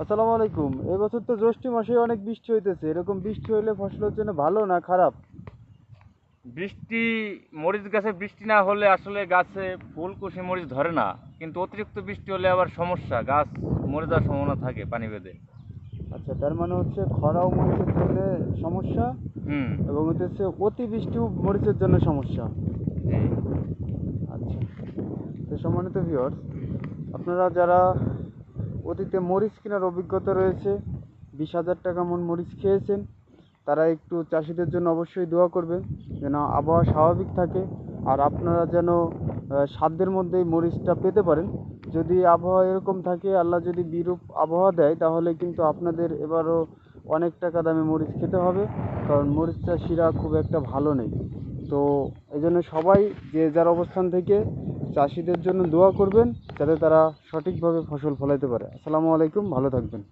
আসসালামু আলাইকুম। এবছর তো জ্যৈষ্ঠ মাসে অনেক বৃষ্টি হইতেছে। এরকম বৃষ্টি হইলে ফসলের জন্য ভালো না খারাপ? বৃষ্টি মরিচ গাছে বৃষ্টি না হলে আসলে গাছে ফুলকুশি মরিচ ধরে না। কিন্তু অতিরিক্ত বৃষ্টি হলে আবার সমস্যা। গাছ মরে যাওয়ার সম্ভাবনা থাকে পানি বেঁধে। আচ্ছা তার মানে হচ্ছে খরাও মরিচের জন্য সমস্যা হুম। এবং হচ্ছে অতি বৃষ্টিও মরিচের জন্য সমস্যা। আচ্ছা। তো সম্মানিত ভিউয়ার্স আপনারা যারা অতীতে মরিচ কেনার অভিজ্ঞতা রয়েছে। বিশ হাজার টাকা মন মরিচ খেয়েছেন। তারা একটু চাষিদের জন্য অবশ্যই দোয়া করবেন যেন আবহাওয়া স্বাভাবিক থাকে আর আপনারা যেন সাধ্যের মধ্যেই মরিচটা পেতে পারেন। যদি আবহাওয়া এরকম থাকে, আল্লাহ যদি বিরূপ আবহাওয়া দেয়, তাহলে কিন্তু আপনাদের এবারও অনেক টাকা দামে মরিচ খেতে হবে, কারণ মরিচ চাষিরা খুব একটা ভালো নেই। তো এই জন্য সবাই যে যার অবস্থান থেকে চাষিদের জন্য দোয়া করবেন। যাতে তারা সঠিকভাবে ফসল ফলাইতে পারে। আসসালামু আলাইকুম ভালো থাকবেন।